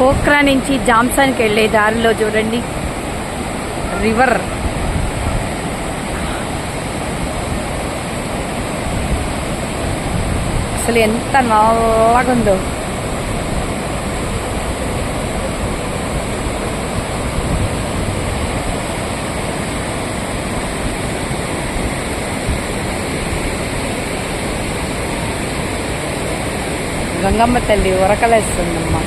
పోక్రా నుంచి జామ్సాన్కి వెళ్ళే దారిలో చూడండి. రివర్. అసలు ఎంత నల్లగుందో గంగమ్మ తల్లి ఉరకలేస్తుందమ్మా.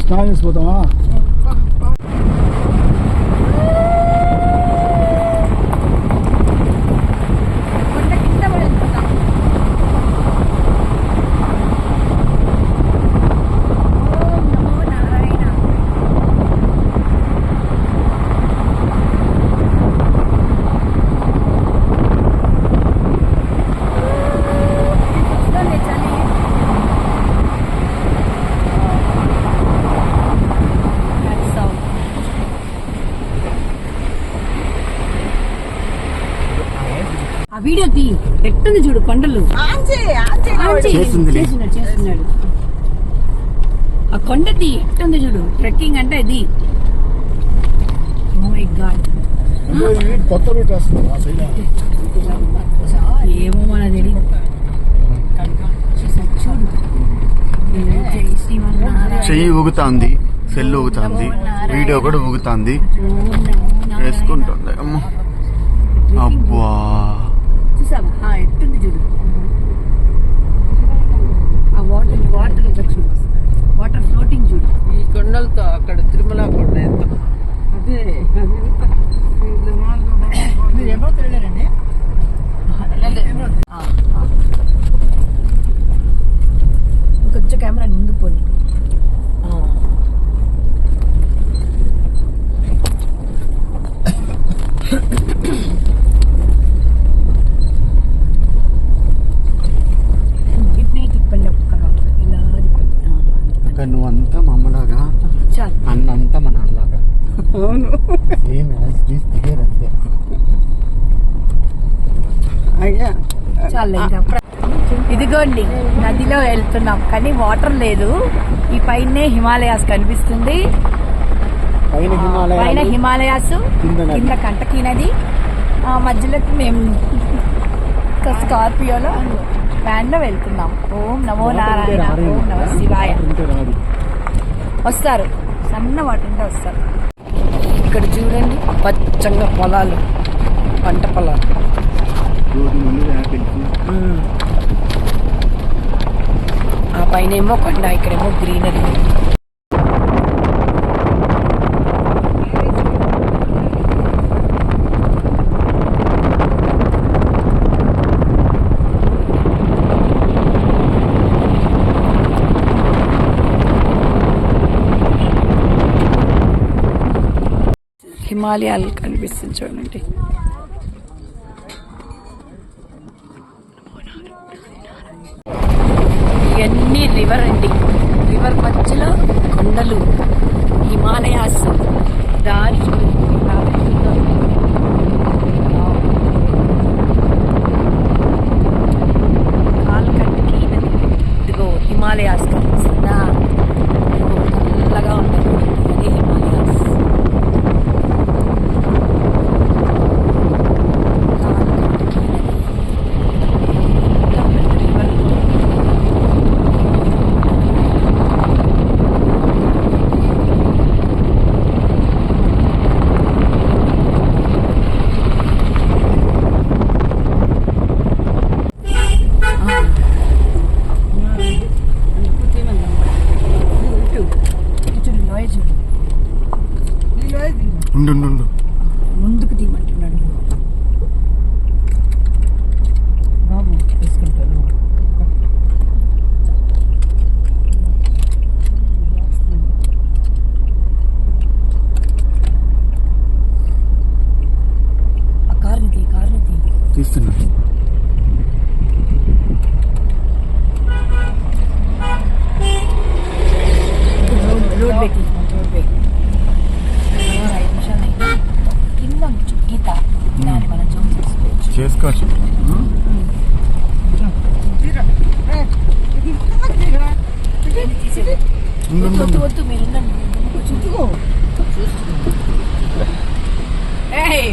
స్నానం చేసిపోతామా కొండ కింద పడుతుందా ఓం నమో నారాయణ వస్తుంది చలి That sound. ఆ వీడియో తీ ఎట్టుంది చూడు కొండలు. చేస్తున్నాడు చేస్తున్నాడు. ఆ కొండ తీ ఎట్టుంది చూడు? ట్రెక్కింగ్ అంటే ఇది ఓ మై గాడ్ కొత్త రూట్ వేస్తున్నాం ఆ సైడ్. ఏమో మన తెలియదు. చెయ్యి ఊగుతాంది సెల్ ఊగుతాంది వీడియో కూడా ఊగుతాంది. వేసుకుంటుంది అమ్మ. అబ్బా. చూసావా? ఆ, ఎట్టుంది చూడు. ఆ వాటర్ వాటర్ వాటర్ ఫ్లోటింగ్ చూడు. ఈ కొండలతో అక్కడ తిరుమల ఇదిగోండి నదిలో వెళ్తున్నాం కానీ వాటర్ లేదు. ఈ పైనే హిమాలయాస్ కనిపిస్తుంది. పైన పైన హిమాలయ హిమాలయాస్ కింద కంటకి నది. ఆ మధ్యలోకి మేము స్కార్పియోలో వ్యాన్లో వెళ్తున్నాం. ఓం నమో నారాయణ ఓం నమ శివాయ. వస్తారు. సన్న వాటింటే వస్తారు. ఇక్కడ చూడండి పచ్చంగా పొలాలు పంట పొలాలు. ఆ పైన ఏమో కొండ ఇక్కడేమో గ్రీనరీ హిమాలయాలు కనిపిస్తుంది చూడండి. రివర్ అండి రివర్ మధ్యలో కొండలు హిమాలయాస్ దారి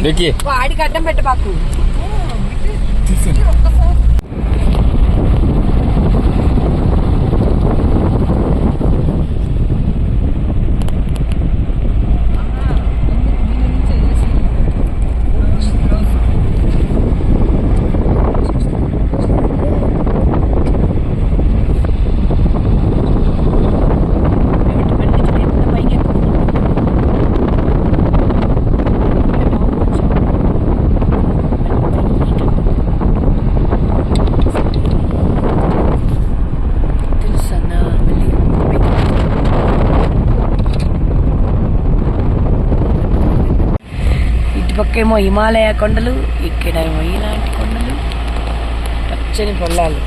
డెక్కి. వాడికి అడ్డం పెట్టబాకు పక్కేమో హిమాలయ కొండలు ఇక్కడేమో ఇలాంటి కొండలు. పచ్చని పొలాలు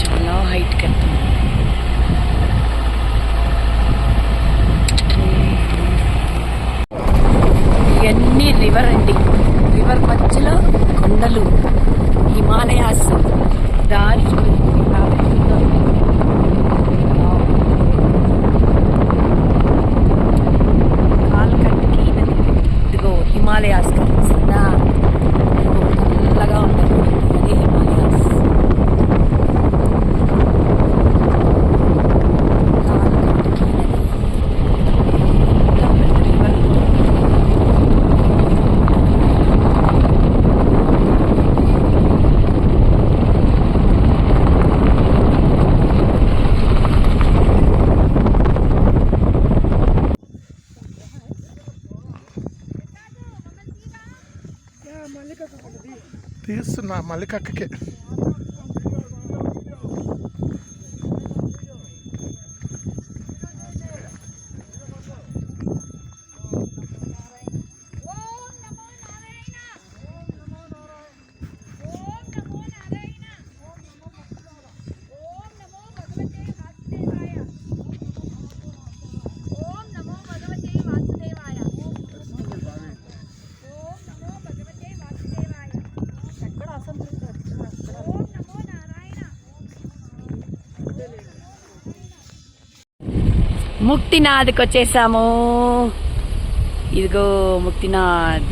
చాలా హైట్కి వెళ్తాం ఇవన్నీ రివర్ అండి రివర్ మధ్యలో కొండలు హిమాలయాస్ దారి చూడండి ఎలా వెళ్తుందో. కాలికట్టుకి నది. ఇదిగో హిమాలయాస్ కనిపిస్తుందా ఇదిగో ఉంటుంది తీస్తున్నా మల్లికక్కకి ముక్తినాథ్కి వచ్చేసాము ఇదిగో ముక్తినాథ్.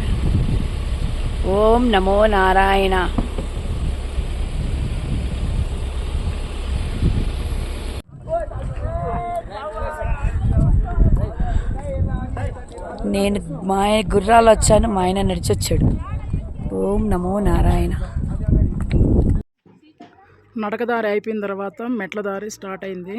ఓం నమో నారాయణ. నేను మా ఆయన గుర్రాలు వచ్చాను మా ఆయన నడిచొచ్చాడు. ఓం నమో నారాయణ. నడకదారి అయిపోయిన తర్వాత మెట్ల దారి స్టార్ట్ అయింది.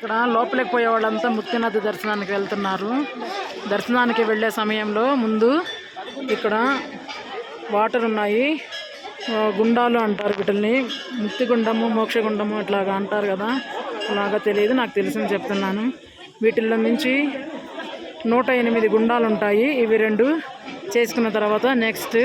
ఇక్కడ లోపలికి పోయే వాళ్ళంతా ముక్తినాథ దర్శనానికి వెళ్తున్నారు. దర్శనానికి వెళ్ళే సమయంలో ముందు ఇక్కడ వాటర్ ఉన్నాయి. గుండాలు అంటారు వీటిల్ని. ముక్తి గుండము మోక్ష గుండము ఇట్లాగా అంటారు కదా. అలాగా తెలియదు నాకు తెలిసింది చెప్తున్నాను. వీటిల్లో నుంచి నూట ఎనిమిది గుండాలు ఉంటాయి. ఇవి రెండు చేసుకున్న తర్వాత నెక్స్ట్